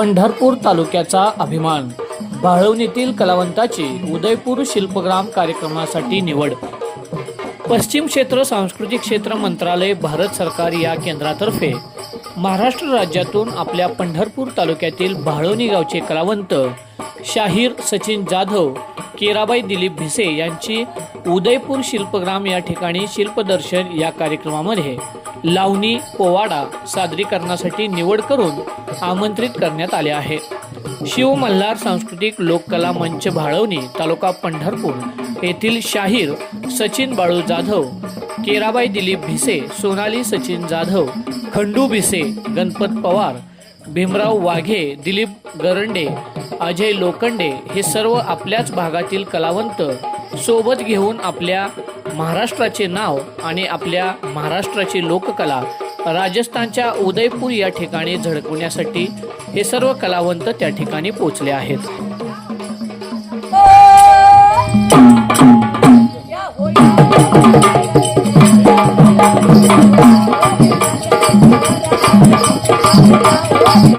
पंढरपूर तालुक्याचा अभिमान. बाळवणीतील कलावंताची उदयपूर शिल्पग्राम कार्यक्रमासाठी निवड. पश्चिम क्षेत्र सांस्कृतिक क्षेत्र मंत्रालय भारत सरकार या केंद्रातर्फे महाराष्ट्र राज्यातून आपल्या पंढरपूर तालुक्यातील भाळवणी गावचे कलावंत शाहीर सचिन जाधव केराबाई दिलीप भिसे यांची उदयपूर शिल्पग्राम या ठिकाणी शिल्पदर्शन या कार्यक्रमामध्ये लावणी पोवाडा सादरीकरणासाठी निवड करून आमंत्रित करण्यात आले आहे. शिव मल्हार सांस्कृतिक लोककला मंच भाळवणी तालुका पंढरपूर येथील शाहीर सचिन बाळू जाधव केराबाई दिलीप भिसे सोनाली सचिन जाधव खंडू भिसे गणपत पवार भीमराव वाघे दिलीप गरंडे अजय लोखंडे हे सर्व आपल्याच भागातील कलावंत सोबत घेऊन आपल्या महाराष्ट्राचे नाव आणि आपल्या महाराष्ट्राची लोककला राजस्थानच्या उदयपूर या ठिकाणी झळकवण्यासाठी हे सर्व कलावंत त्या ठिकाणी पोचले आहेत.